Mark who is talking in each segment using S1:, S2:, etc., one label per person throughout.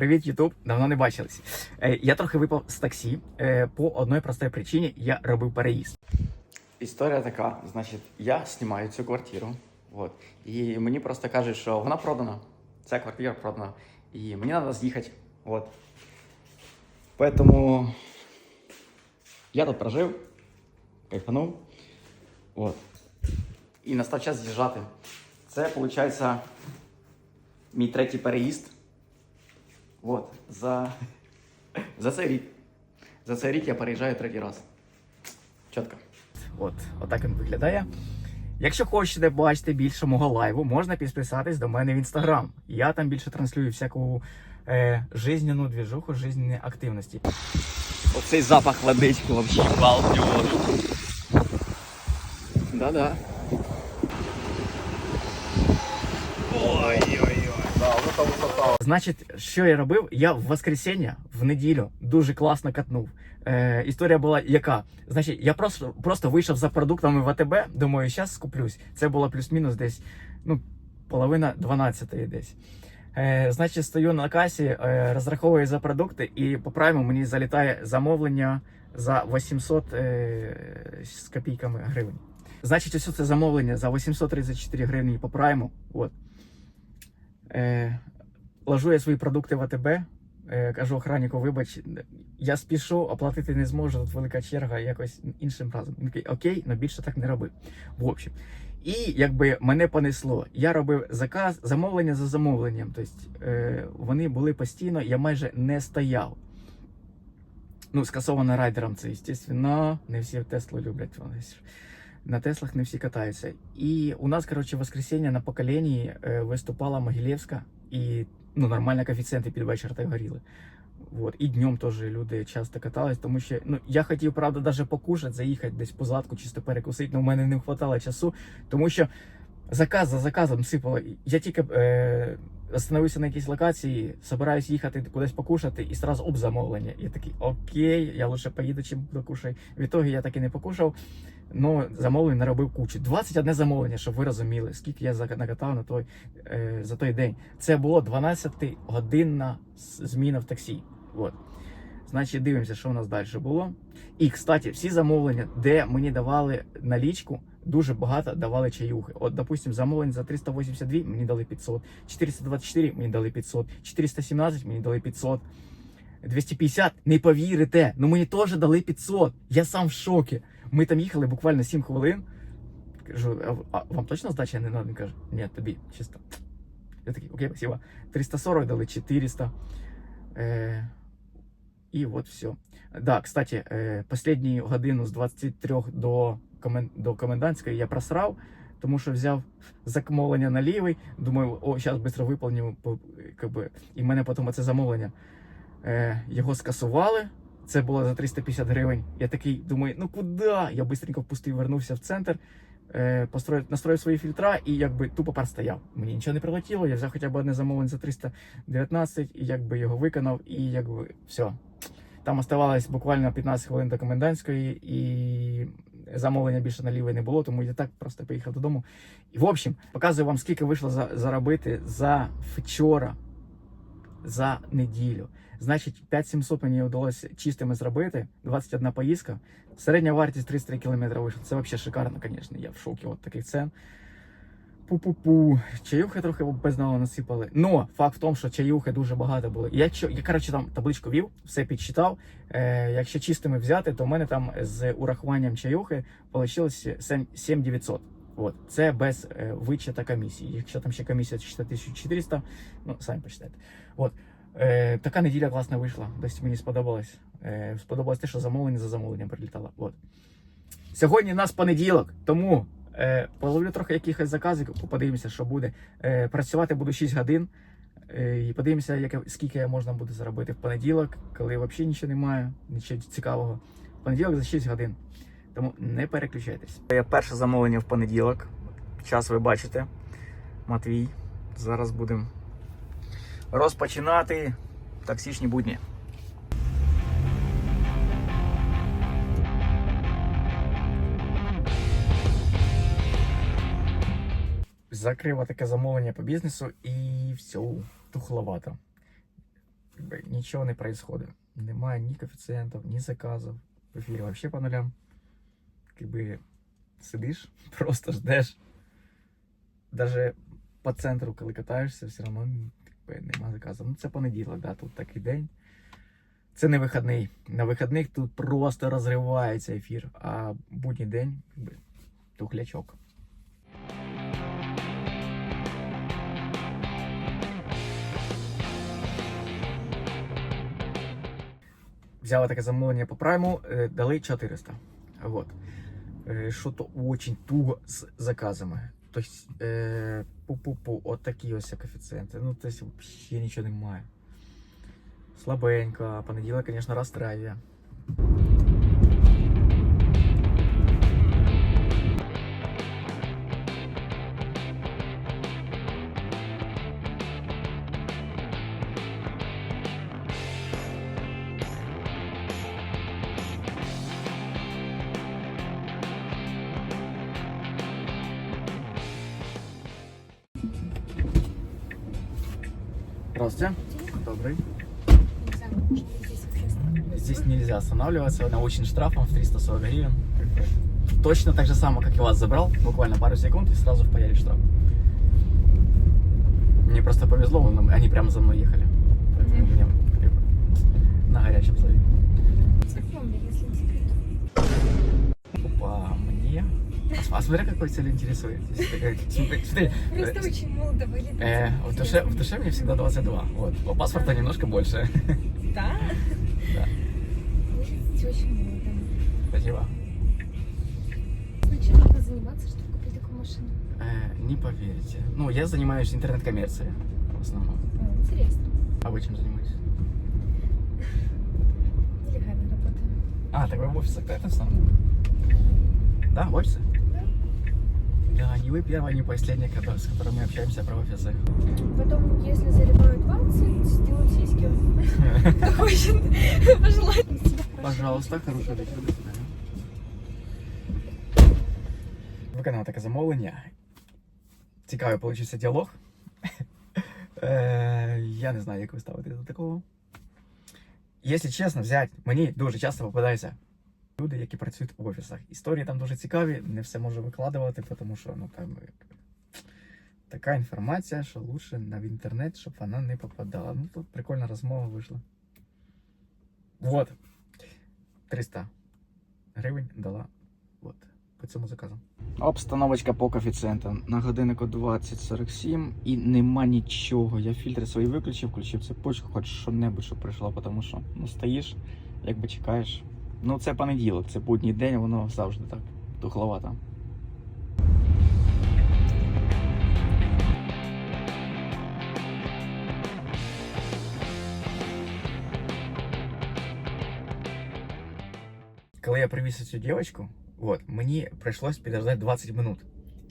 S1: Привіт, Ютуб! Давно не бачились. Е, я трохи випав з таксі е, по одній простій причині. Я робив переїзд. Історія така: значить, я знімаю цю квартиру. От, і мені просто кажуть, що вона продана. Ця квартира продана. І мені треба з'їхати. От. Поэтому я тут прожив, кайфанув. От. І настав час з'їжджати. Це, виходить, мій третій переїзд. От, за, за цей рік. За цей рік я переїжджаю третій раз. Чітко. От, отак він виглядає. Якщо хочете бачити більше мого лайву, можна підписатись до мене в інстаграм. Я там більше транслюю всяку е, жизненну двіжуху, жизненні активності. Оцей запах водички взагалі балдеж. Да-да. Значить, що я робив? Я в воскресіння в неділю дуже класно катнув. Е, історія була яка? Значить, я просто, просто вийшов за продуктами в АТБ, думаю, зараз скуплюсь. Це було плюс-мінус десь ну, половина 12 десь. Е, значить, стою на касі, е, розраховую за продукти, і по прайму мені залітає замовлення за 800 е, з копійками гривень. Значить, ось це замовлення за 834 гривні по прайму. От. Е, ложу я свої продукти в АТБ, е, кажу охраннику, вибач, я спішу, оплатити не зможу, тут велика черга, якось іншим разом. Він такий, окей, але більше так не роби. В общем. І якби мене понесло, я робив заказ, замовлення за замовленням. Тобто е, вони були постійно, я майже не стояв. Ну, скасовано райдером це, звісно, не всі Теслу люблять. Вони На Теслах не всі катаються. І у нас, коротше, в воскресенье на поколенні е, виступала Могилєвська, і ну, нормально коефіцієнти під вечір так горіли. Вот. І днем теж люди часто катались, тому що ну, я хотів, правда, навіть покушати, заїхати десь по задку, чисто перекусити, але в мене не вистачало часу, тому що заказ за заказом сипало. Я тільки е, остановився на якійсь локації, собираюсь їхати кудись покушати, і одразу об замовлення. Я такий, окей, я лише поїду, чим покушаю. В ітогі я так і не покушав. Ну, замовлень наробив кучу. 21 замовлення, щоб ви розуміли, скільки я накатав на той, е, за той день. Це було 12-годинна зміна в таксі. От. Значить, дивимося, що у нас далі було. І, кстати, всі замовлення, де мені давали налічку, дуже багато давали чаюхи. От, допустим, замовлення за 382 мені дали 500, 424 мені дали 500, 417 мені дали 500. 250, не повірите, ну мені теж дали 500. Я сам в шокі. Ми там їхали буквально 7 хвилин. Кажу, а, вам точно здача не треба? Він каже, ні, тобі, чисто. Я такий, окей, спасибо. 340 дали 400. Е, і от все. Да, кстати, е, последню годину з 23 до, до комендантської я просрав, тому що взяв замовлення на лівий. Думаю, о, зараз швидко виповню. по- І в мене потім це замовлення. Е, його скасували. Це було за 350 гривень. Я такий думаю, ну куди? Я швидко впустив, вернувся в центр, е, построїв, настроїв свої фільтра і якби тупо простояв. Мені нічого не прилетіло, я взяв хоча б одне замовлення за 319 і якби його виконав, і якби все. Там оставалось буквально 15 хвилин до комендантської, і замовлення більше налівої не було, тому я так просто поїхав додому. І в общем, показую вам, скільки вийшло за, заробити за вчора, за неділю. Значить, 5700 мені вдалося чистими зробити, 21 поїздка. Середня вартість 33 км вийшла. Це взагалі шикарно, звісно. Я в шокі от таких цен. Пу-пу-пу. Чаюхи трохи безнало насипали. Но факт в тому, що чаюхи дуже багато було. Я, я коротше, там табличку вів, все підсчитав. Е, якщо чистими взяти, то в мене там з урахуванням чаюхи вийшло 7900. От. Це без е, вичета комісії. Якщо там ще комісія 1400, ну, самі почитайте. От. Е, така неділя класна вийшла. Досить мені сподобалось. Е, сподобалось те, що замовлення за замовленням прилітало. От. Сьогодні у нас понеділок, тому е, половлю трохи якихось заказів, подивимося, що буде. Е, працювати буду 6 годин. Е, і подивимося, яке, скільки можна буде заробити в понеділок, коли взагалі нічого немає, нічого цікавого. В понеділок за 6 годин. Тому не переключайтесь. Це перше замовлення в понеділок. Час ви бачите. Матвій. Зараз будемо розпочинати таксічні будні. Закрив таке замовлення по бізнесу і все, тухловато. нічого не происходит. Немає ні коефіцієнтів, ні заказів. В ефірі вообще по нулям. Якби сидиш, просто ждеш. Даже по центру, коли катаєшся, все одно якби, нема заказу. Ну, це понеділок, да, тут такий день. Це не вихідний. На вихідних тут просто розривається ефір, а будній день якби, тухлячок. Взяла таке замовлення по прайму, е, дали 400. Вот. Е, Що то очень туго з заказами. Тобто, е, пу-пу-пу, ось коефіцієнти. Ну, тобто, взагалі нічого немає. Слабенько, понеділок, звісно, розстраює. Здравствуйте. Добрый.
S2: Здесь
S1: нельзя останавливаться, научен штрафом в 340 гривен. Точно так же само, как и вас забрал, буквально пару секунд и сразу впаяли штраф. Мне просто повезло, он- они прямо за мной ехали. Поэтому как бы, на горячем слове. А, смотри, какой цель интересует. Здесь такая- Смотри, смотри,
S2: Просто очень молодо выглядит.
S1: э, в, душе, в душе мне всегда 22. Вот. По паспорту немножко больше.
S2: Да?
S1: Да.
S2: Выглядите очень молодо.
S1: Спасибо.
S2: Зачем надо заниматься, чтобы купить такую машину?
S1: Э, не поверите. Ну, я занимаюсь интернет-коммерцией в основном.
S2: Интересно.
S1: А вы чем занимаетесь?
S2: Нелегально работаю.
S1: А, так вы в офисах, да, в основном? Да, в офисе?
S2: Да.
S1: Да, не вы первая, не последняя, когда- с которой мы общаемся про офисы.
S2: Потом, если заливают 20, сделают сиськи. Кто хочет пожелать себя прошу.
S1: Пожалуйста, хорошого вечора, до свидання. Виконав таке замовлення. Цікавий получився діалог. Е, Я не знаю, як ви ставитесь до такого. Якщо чесно, взяти, мені дуже часто попадаються люди, які працюють в офісах. Історії там дуже цікаві, не все можу викладувати, тому що ну, там така інформація, що лучше в інтернет, щоб вона не попадала. Ну тут прикольна розмова вийшла. Вот. 300 гривень дала от, по цьому заказу. Обстановочка по коефіцієнтам. На годиннику 20.47 і нема нічого. Я фільтри свої виключив, включив цепочку, хоч що-небудь, щоб прийшло, тому що ну, стоїш, якби чекаєш. Ну, це понеділок, це будній день, воно завжди так тухловато. Коли я привіз цю дівчинку, от, мені прийшлось підождати 20 минут.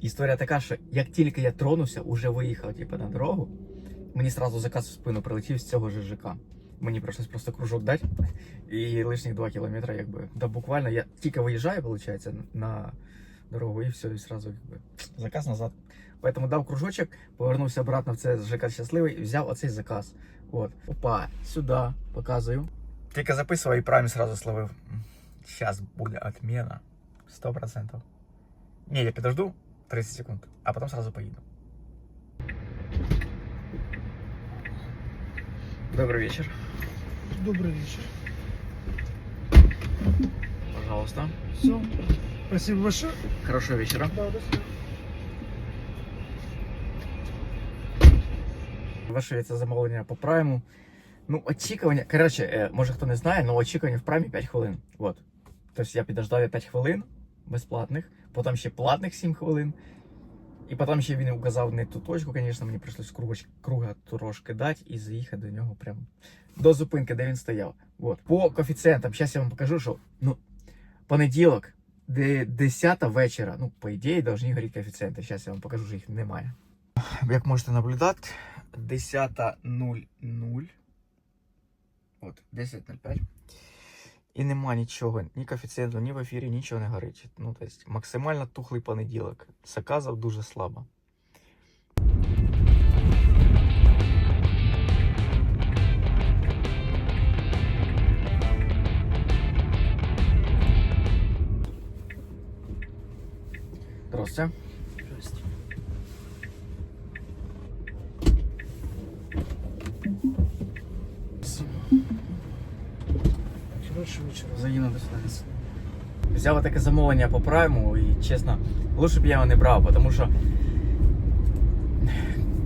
S1: Історія така, що як тільки я тронувся, уже виїхав типу, на дорогу, мені сразу заказ в спину прилетів з цього ж ЖК. Мені прийшлось просто кружок дати і лишніх 2 кілометри, якби. Да буквально я тільки виїжджаю, виходить, на дорогу, і все, і сразу якби, заказ назад. Поэтому дав кружочок, повернувся обратно в це ЖК щасливий і взяв оцей заказ. От. Опа, сюди показую. Тільки записував і праймі сразу словив. Сейчас буде отмена. 100%. Не, я подожду 30 секунд, а потом сразу поеду. Добрый вечер.
S3: Добрый вечер.
S1: Пожалуйста.
S3: Все. Спасибо большое.
S1: Хорошего вечера.
S3: Да, до свидания.
S1: Ваше це замовлення по прайму. Ну, очікування. Коротше, е, може хто не знає, але очікування в праймі 5 хвилин. От. Тобто я підождав 5 хвилин безплатних, потім ще платних 7 хвилин. І потім ще він указав не ту точку, звісно, мені прийшлось кругоч, круга трошки дати і заїхати до нього прямо до зупинки, де він стояв. От. По коефіцієнтам, зараз я вам покажу, що ну, понеділок, де 10 вечора, ну, по ідеї, повинні горіти коефіцієнти. Зараз я вам покажу, що їх немає. Як можете наблюдати, 10.00. От, 10.05. І нема нічого, ні коефіцієнту, ні в ефірі, нічого не горить. Ну, тобто максимально тухлий понеділок. Заказав дуже слабо.
S3: Здравствуйте. Хорошего вечера.
S1: Заїду до свидання. Взяв таке замовлення по прайму і чесно, лучше б я його не брав, тому що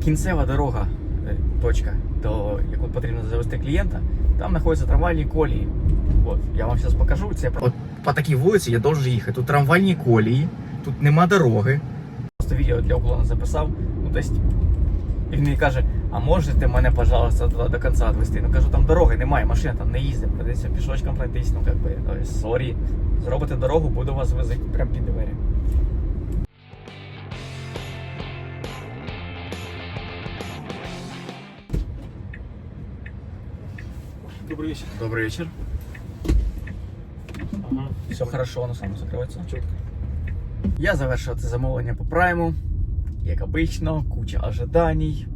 S1: кінцева дорога, е, точка, до яку потрібно завести клієнта, там знаходяться трамвайні колії. От, я вам зараз покажу. Це От по такій вулиці я должен їхати. Тут трамвайні колії, тут нема дороги. Просто відео для уклону записав. Ну, тобто, і він мені каже, а можете мене, пожалуйста, туди до кінця відвести? Ну кажу, там дороги немає, машина там не їздить, придеться пішочком пройтись, ну как би, то есть, сорі. Зробите дорогу, буду вас возити прямо під двері.
S3: Добрый вечер.
S1: Добрий вечір.
S3: Ага.
S1: Все хорошо, воно само закривається.
S3: Четко.
S1: Я завершив це замовлення по прайму, як обично, куча ожиданій.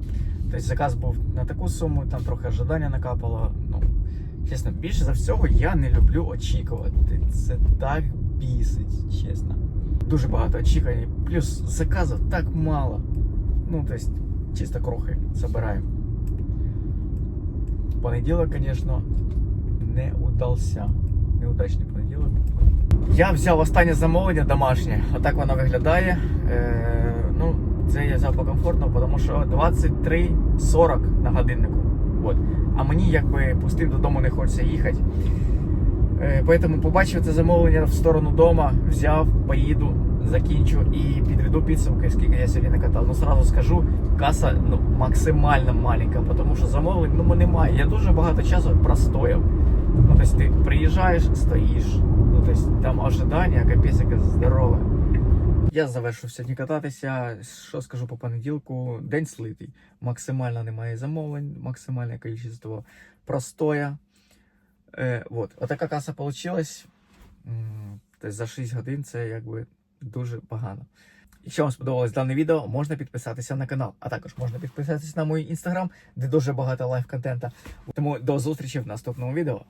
S1: Тобто заказ був на таку суму, там трохи ожидання накапало. Ну, чесно, більше за всього я не люблю очікувати. Це так бісить, чесно. Дуже багато очікувань. Плюс заказів так мало. Ну, тобто, чисто крохи забираємо. Понеділок, звісно, не удався. Неудачний понеділок. Я взяв останнє замовлення домашнє. Отак воно виглядає. Е, ну, це я взяв по комфортно, тому що 23.40 на годиннику. От. А мені якби пустим додому не хочеться їхати. Е, побачив це замовлення в сторону дома, взяв, поїду, закінчу і підведу підсумки, скільки я сьогодні накатав. Ну, сразу скажу, каса ну, максимально маленька, тому що замовлень ну, немає. Я дуже багато часу простояв. Ну, тобто ти приїжджаєш, стоїш. Ну, тобто там ожидання, капець яке здорове. Я завершив сьогодні кататися. Що скажу по понеділку? День слитий. Максимально немає замовлень, максимальне кількість простоя. Е, вот. Отака каса получилась. Тобто за 6 годин це якби дуже погано. Якщо вам сподобалось дане відео, можна підписатися на канал, а також можна підписатися на мій інстаграм, де дуже багато лайв контента. Тому до зустрічі в наступному відео.